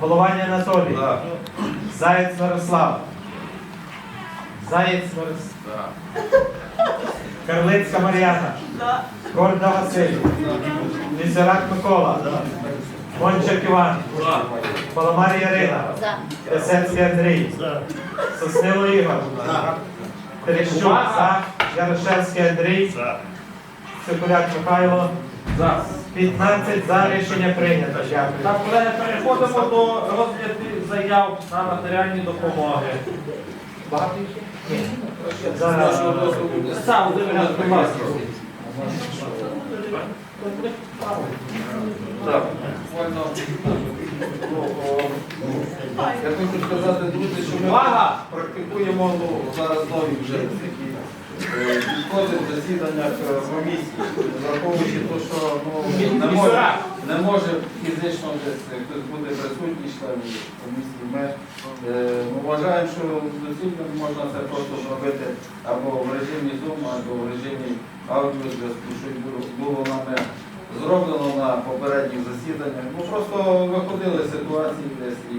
Головання Анатолій. Заєць Мирослав. Заєць Мирослав. Карлицька Мар'яна. Горда Василь. Місерак Микола. Мончак Іван. Паламар Ярина. Песецький Андрій. Соснило Ігор. Терещук. Ярошевський Андрій. Цикуляк Михайло. 15 за рішення прийнято. Дякую. Так, колеги, переходимо до розгляду заяв на матеріальні допомоги. Багато їх є? Зараз Сам Володимир, будь ласка. Так, буквально. Я хочу сказати, друзі, що ми Увага! практикуємо ну, зараз нові вже такі е, підходи в е, комісії, враховуючи те, що ну, не може, не може фізично десь хтось бути присутній членів комісії. Ми е, вважаємо, що доцільно можна це просто зробити або в режимі Zoom, або в режимі аудіозв'язку, що було- було нами зроблено на попередніх засіданнях. Ну просто виходили ситуації десь і,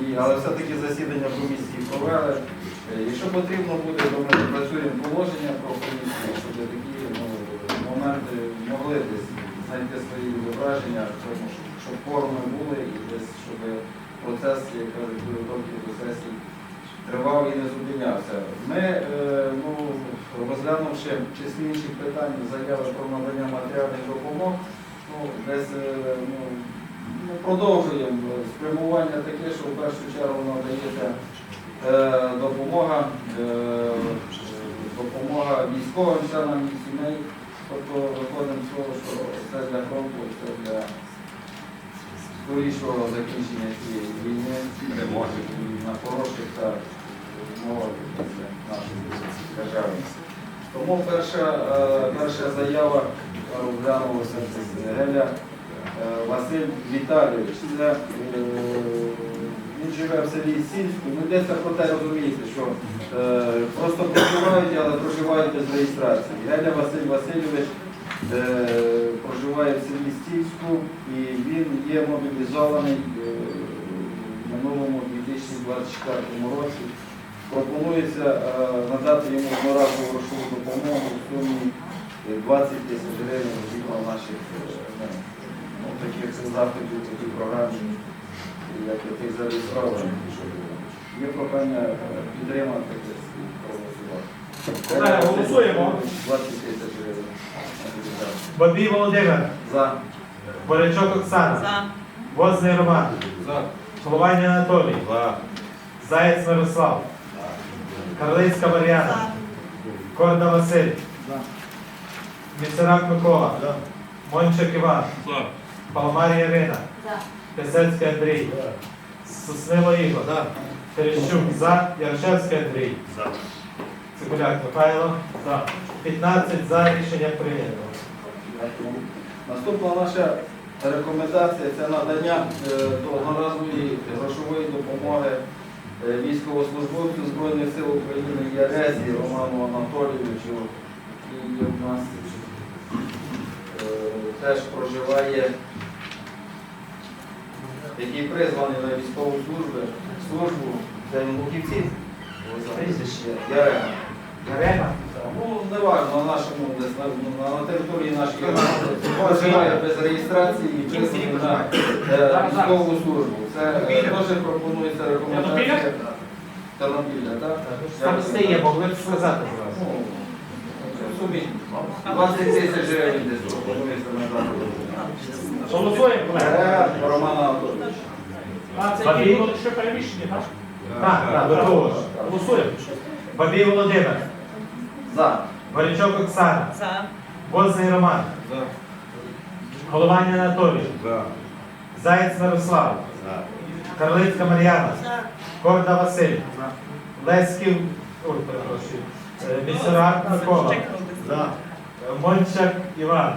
і але все-таки засідання комісії провели. Е, Якщо потрібно буде, то ми працюємо положення про комісію, щоб такі ну, моменти могли десь знайти свої відображення, щоб, форуми були і десь, щоб процес, як кажуть, підготовки до сесії тривав і не зупинявся. Ми, е, ну, розглянувши чисні інших питань, заяви про надання матеріальних допомог, ну, десь е, ну, ну, продовжуємо спрямування таке, що в першу чергу надається е, допомога, е, допомога військовим членам їх сімей. Тобто виходимо з того, що це для фронту, це для скорішого закінчення цієї війни перемоги на хороших та умовах нашої держави. Тому перша, е, перша заява розглянулася це Геля Василь Віталійович. Це, е, він живе в селі Сільську. Ну, йдеться про те, розумієте, що е, просто проживають, але проживають без реєстрації. Геля Василь Васильович е, проживає в селі Стільську і він є мобілізований е, в минулому 2024 році. Пропонується е, надати йому одноразову грошову допомогу в сумі е, 20 тисяч гривень згідно наших е, таких заходів, таких програм, як яких зареєстрованих. Є прохання е, підтримати і проголосувати. Колеги, голосуємо. 20 тисяч гривень. Бабій Володимир. За. Борячок Оксана. Возний Роман. За. Головання Анатолій. Заєць Мирослав. Карлицька Мар'яна. Корда Василь. Місерак Микола. Мончик Іван. Паламар Ярина. Песецький Андрій. Соснило Ігор. Терещук за. Ярошевський Андрій. Цикуляк Михайло. За. 15 за рішення прийнято. Наступна наша рекомендація це надання е, одноразової грошової допомоги е, військовослужбовцю Збройних сил України Ярезі Роману Анатолійовичу, який у нас теж проживає, який призваний на військову службу, службу це він Прізвище. Ярема. Ярема. Ну, не важно, на нашому на, на, на території нашої громади проживає без реєстрації і призваний на е, військову службу. Це е, теж пропонується рекомендація Тернопілля, так? Старости є, могли б сказати зразу. Ну, в сумі 20 тисяч гривень десь пропонується надати. Голосуємо, колеги. Е, Романа Анатолійовича. А це ті внутрішньо переміщені, так? Так, так, до того ж. Голосуємо. Бабій Володимир. За. Горячок Оксана. Возний Роман. Головання Анатолій. Заєць Мирослав. Карлицька Мар'яна. Корда Василь. Леськів. Ой, перепрошую. Е, Місерак Микола. Е, Мончак Іван.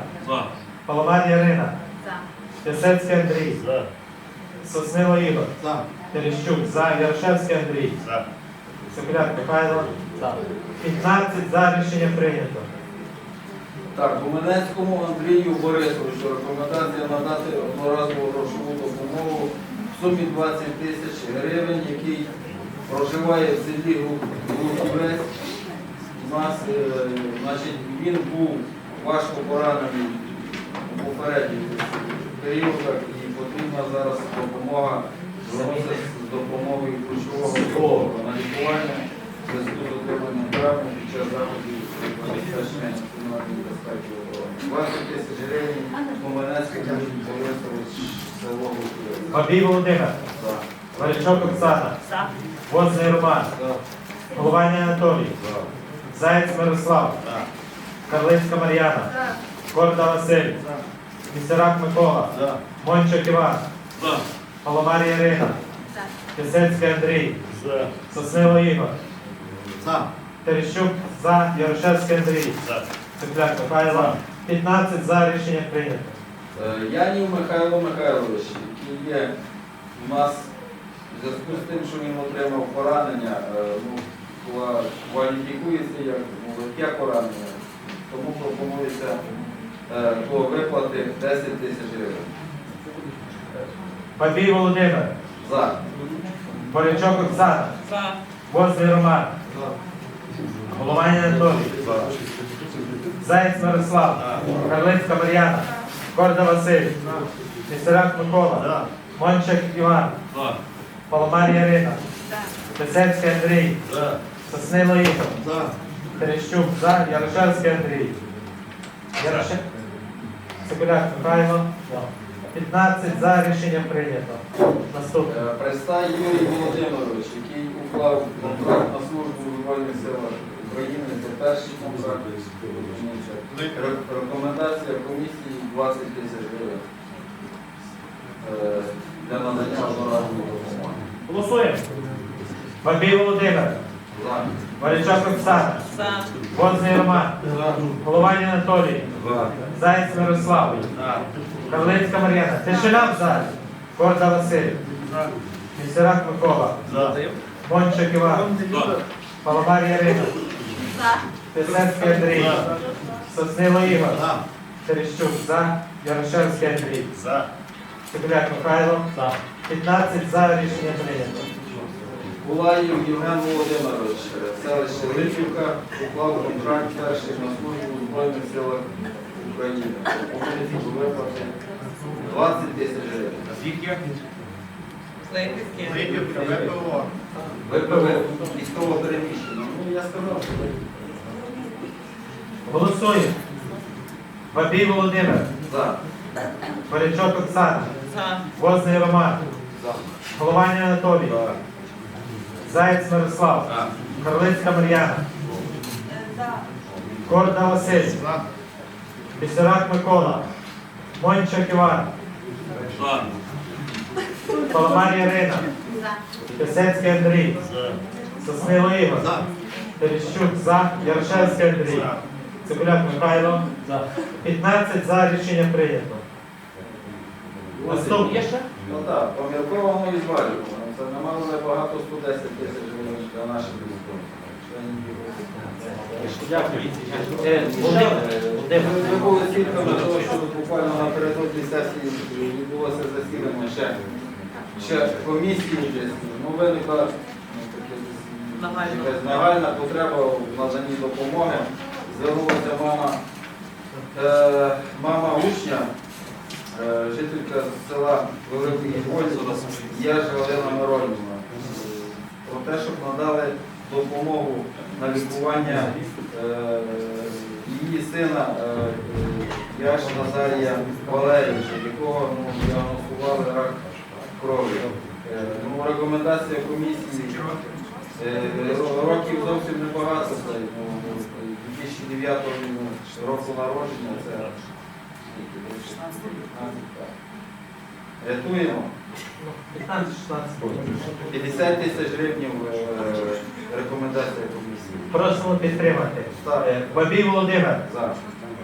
Паламар Ярина. Пісецький Андрій. Соснило Ігор. Терещук. За. Ярошевський Андрій. Соколяк Михайло. 15 за рішення прийнято. Так, Гуменецькому Андрію Борисовичу рекомендація надати одноразову грошову допомогу в сумі 20 тисяч гривень, який проживає в селі Глуховець. У нас, е, значить, він був важко поранений попередніх періодах і потрібна зараз допомога з допомогою ключового психолога. На лікування зв'язку з отриманням травми під час заходів забезпечення національної безпеки оборони. 20 тисяч гривень Комунецький Борисович село Глуховець. Бабій Володимир, За. Валячок Оксана, За. Возний Роман, За. Голованя Анатолій, Заєць Мирослав, Карлицька Мар'яна, Корда Василь, Місерак Микола, Мончик Іван, Паламар Ірина, Пісецький Андрій, Соснило Ігор, Терещук за, Ярошевський Андрій, Цепляк Михайло, 15 за рішення прийнято. Е, Янів Михайло Михайлович, який є у нас в зв'язку з тим, що він отримав поранення, е, ну, кваліфікується як ну, легке поранення, тому пропонується е, до виплати 10 тисяч гривень. Бабій Володимир, За. Борячок Оксана, За. Возний Роман, Голованя Анатолій, Заєць Мирослав, Карлицька Мар'яна, Корда Василь, Місерак Микола, Мончик Іван, Паламар Ірина, Писецький Андрій, Соснило Ігор, Терещук. За, Ярошевський Андрій. Яроше... Цикуляк Михайло. 15 за рішення прийнято. Наступне. Е, Пристай Юрій Володимирович, який уклав контракт на службу в Збройних силах України, це перший контракт. Рекомендація комісії 20 тисяч гривень е, для надання одноразової допомоги. Голосуємо. Бабій Володимир, За. Валячок Оксана, Возний Роман, Голованя Анатолій, Заєць Мирослав, Карлицька Мар'яна, Тишина в залі, Корда Василь, Місерак Микола, Мончик Іван, Паламар Ярина. Писецький Андрій, Соснило Ігор, Терещук. За, Ярошевський Андрій, Цибуляк Михайло, 15 за рішення прийнято. Булаїв Євген Володимирович, селище Липівка, уклав контракт перший на службу у Збройних силах України. Виплати 20 тисяч гривень. ВПО. ВПВ військово переміщено. Ну, я сказав, що Голосуємо. Бабій Володимир, за. Борячок Оксана, За. Возний Роман, За. Голованя Анатолій, Заєць Мирослав, Карлицька Мар'яна, Корда Василь, Пісерак Микола, Мончик Іван, Паламар Ірина, Писецький Андрій, Соснило Ігор, Терещук за, Ярошевський Андрій, Цибуляк Михайло, 15 за рішення прийнято. Наступне. Ну так, помірковано і звалювано. Це немало небагато 110 тисяч гривень для наших військових. Е, Ми були свідками того, що буквально напередодні сесії відбулося засідання ще, ще комісії десь. Ну, виникла ну, Нагальна. потреба в наданні допомоги. Звернулася мама, е, мама учня, е, жителька села Великий Вольцо, Єжа Олена Миронівна, е, про те, щоб надали допомогу на лікування е, її сина е, е, Назарія Валерійовича, якого ну, діагностували рак крові. Е, Ну, рекомендація комісії е, років зовсім небагато. це, ну, 2009 року народження, це скільки, десь 16, Рятуємо. 15-16 буде. 50 тисяч гривень рекомендація комісії. Просимо підтримати. Е, Бабій Володимир, За.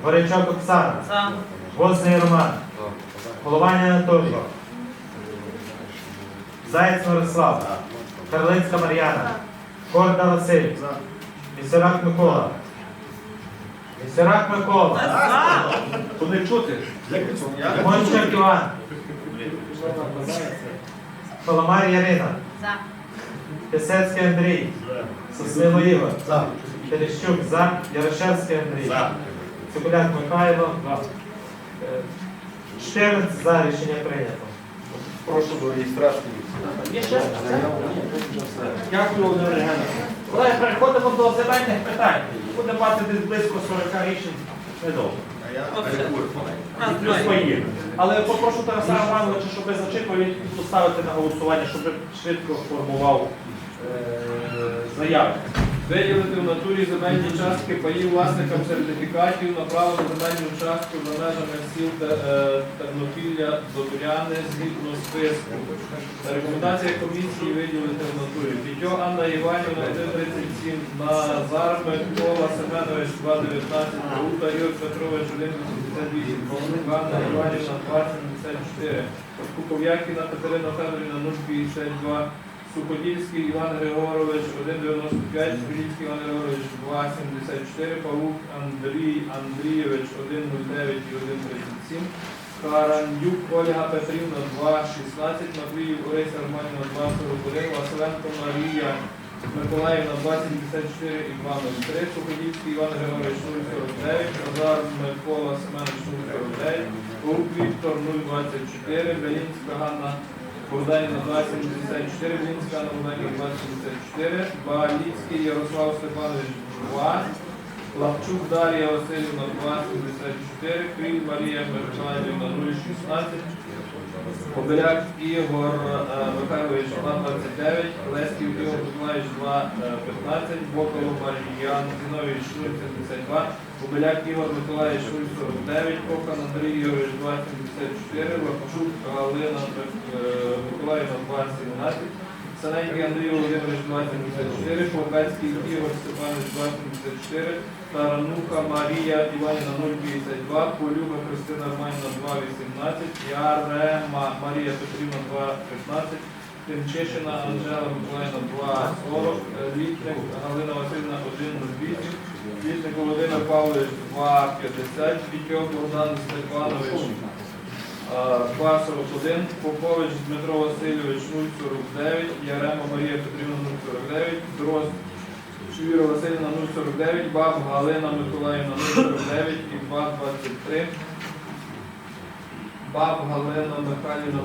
Горячок Оксана, За. Возний Роман, Голованя Анатолій, Заєць Мирослав, Карлицька Мар'яна, Корда Василь, Місерак Микола. Місерак Микола, За. Коли чути? Мончик Іван, Паламар Ярина. За. Пісецький Андрій. Соснило Ігор. Терещук за. Ярошевський Андрій. Цибуляк Михайло. Е, 14 за рішення прийнято. Прошу до реєстрації. Дякую. Колеги, переходимо до земельних питань. Буде мати десь близько 40 рішень. Недовго. Але попрошу Тараса Романовича, щоб ви зачитували і поставити на голосування, щоб швидко формував е, заяви. Виділити в натурі земельні частки паїв власникам сертифікатів на право на земельну частку за межами сіл е, Тернопілля, Добряни згідно списку. Рекомендація комісії виділити в натурі. Пітьо Анна Іванівна 137, Назар Микола Семенович 219, Рута Ігор Петрович 188, Павлик Анна Іванівна 274, Куков'якіна Катерина Федорівна 052, Суходільський Іван Григорович 1,95, Сходільський Іван Григорович 2,74, Павук Андрій Андрійович 1,09 і 1,37, Карандюк Ольга Петрівна 2,16, Матвіїв Орися Романівна 2,41, Василенко Марія Миколаївна 2,74 і 2,03, Суходільський Іван Григорович 0,49, Назар Микола Семенович 0,49, Павук Віктор 0,24, Белінська Ганна Богданіна 274, Вінська на Богдані 274, Баліцький Ярослав Степанович 2, Лапчук Дар'я Васильівна 274, Кріль Марія Миколаївна 016, Побеляк Ігор е, Михайлович 229, Леськів Ігор Миколаївич 215, Боколов Мар'ян Зінович 072, Побеляк Ігор Миколаївич 49, Кохан Андрій Ігорович 274, Лапчук Галина е, Миколаївна 217, Саненький Андрій Володимирович 274, Полкацький Ігор Степанович 274, Тарануха Марія Іванівна 052, Полюга Христина Романівна 218, Ярема Марія Петрівна 215, Тимчишина Анжела Миколаївна 240, Літник Галина Васильівна 108, Літник Володимир Павлович 250, Пітьов Богдан Степанович а, 241, Попович Дмитро Васильович 049, Ярема Марія Петрівна 049, Дрозд Швіра Васильівна 049, Баб Галина Миколаївна 049 і 223. Баб Галина Михайлівна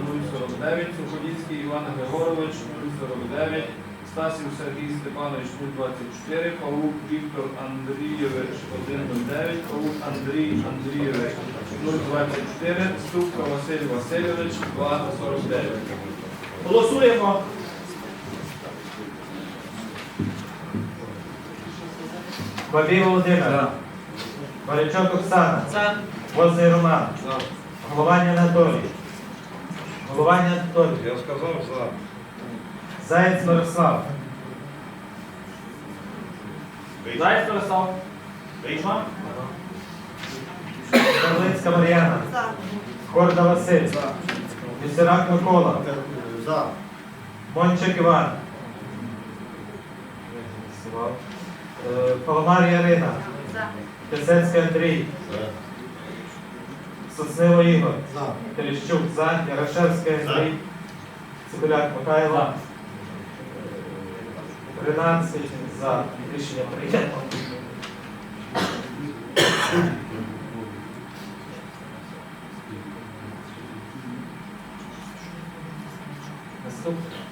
049, Суходільський Іван Григорович 049, Стасів Сергій Степанович 024, Павук Віктор Андрійович 109, Павук Андрій Андрійович 024, Ступка Василь Васильович 249. Голосуємо. Бабій Володимир. Борячок Оксана. За. Возний Роман. Голованя Анатолій. Голованя Анатолій. Я сказав за. Заєць Мирослав. Зайць Мирослав. Вийшла? Карлицька Мар'яна. Корда Василь. Місерак Микола. За. Мончик Іван. Е, Паламар Ярина. За. Пісецький Андрій. Соснило Ігор. За. Терещук за. Ярошевський Андрій. Цибуляк Михайло. 13 за. Рішення прийнято. Наступне. Е, так.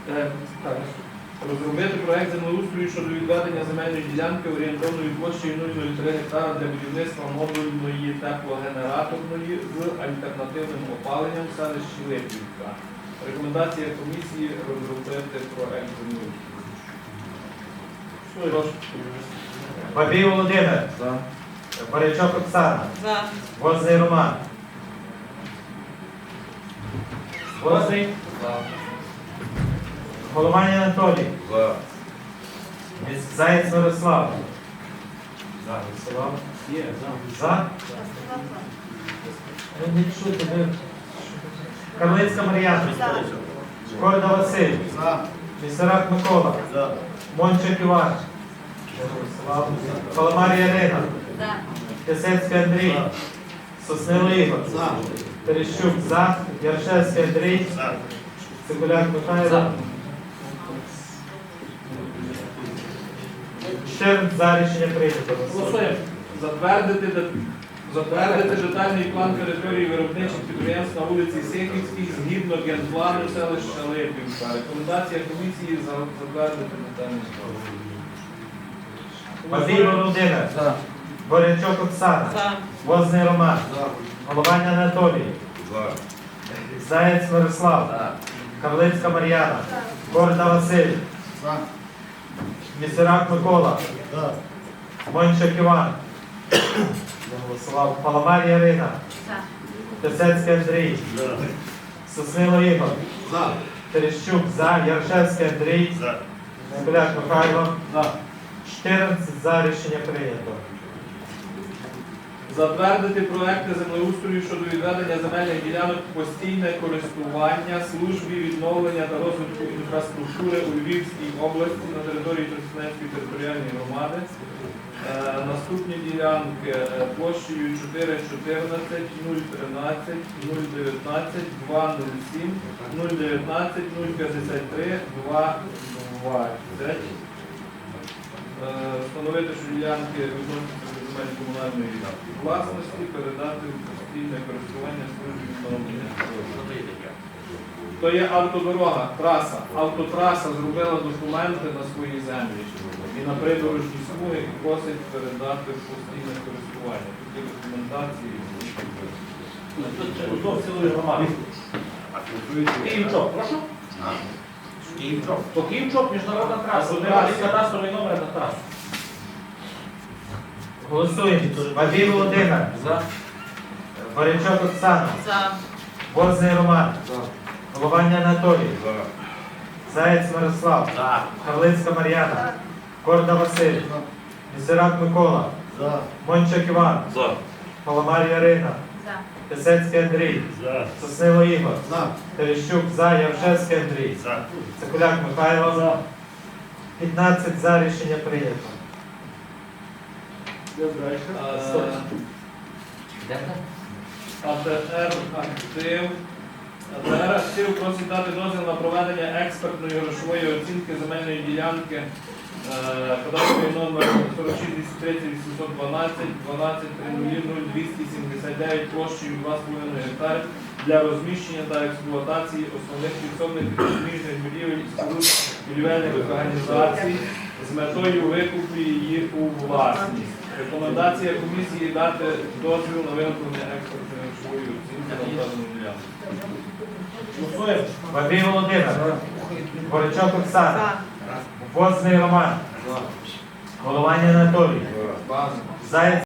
Розробити проект землеустрою щодо відведення земельної ділянки орієнтовною площею 003 гектара для будівництва модульної теплогенераторної з альтернативним опаленням в селищі Липівка. Рекомендація комісії розробити проект землеустрою. Бабій Володимир. Борячок Оксана. За. Возний Роман. Возний. Голованя Анатолій. За. Заєць Мирослав. За. Мирослав. Є, За. Ну, не чути, ви. Карлицька Мар'яна. За. Корда Василь. За. Місерак Микола. За. Мончик Іван. Мирослав. Паламар Ярина. За. Пісецький Андрій. Соснило Ігор. За. Терещук за. Яршевський Андрій. Цикуляк Михайло. 14 за рішення прийнято. Голосуємо. Затвердити, затвердити детальний план території виробничих підприємств на вулиці Сихівській згідно генплану селища Липівка. Рекомендація комісії за- затвердити детальний план. Бабій Володимир. Борячок Оксана. Возний Роман. Головань Анатолій. Заєць Мирослав. Карлицька Мар'яна. Корда Василь. Місерак Микола. Мончик Іван. Заголосував. Паламар Ярина. Тесецький Андрій. Соснило Ігор. Терещук за. Яршевський Андрій. Цикуляк Михайло. 14 за рішення прийнято. Затвердити проекти землеустрою щодо відведення земельних ділянок постійне користування службі відновлення та розвитку інфраструктури у Львівській області на території Тростянецької територіальної громади. Е, наступні ділянки е, площею 414, 013, 019, 207, 019, 053, 220. Е, Встановити, що ділянки відносяться земель комунальної власності, передати в постійне користування службі відновлення. То є автодорога, траса. Автотраса зробила документи на свої землі і на придорожні смуги просить передати в постійне користування. Тут є документації. Цілої громади? Київчок, прошу? Київчок. То Київчок, міжнародна траса. Вони мали кадастровий номер на трасу. Голосуємо. Бабій Володимир. Борячок Оксана. Возний Роман. Головань Анатолій. Заєць Мирослав. Карлицька Мар'яна. Корда Василь. Місерак Микола. Мончик Іван. Паламар Ярина. Тесецький Андрій. Соснило Ігор. Терещук за. Явшевський Андрій. Цикуляк Михайло. 15 за рішення прийнято. Е, АТР актив. АТР актив просить дати дозвіл на проведення експертної грошової оцінки земельної ділянки е, номер 46 230 812 12 279 площею 2,5 гектари для розміщення та експлуатації основних підсобних і будівель споруд будівельних організацій з метою викупу її у власність. Рекомендація комісії дати дозвіл на виготовлення експортної швої оцінки на вказану ділянку. Бабій Володимир. Боричок Оксана. Возний Роман. Голованя Анатолій. Заєць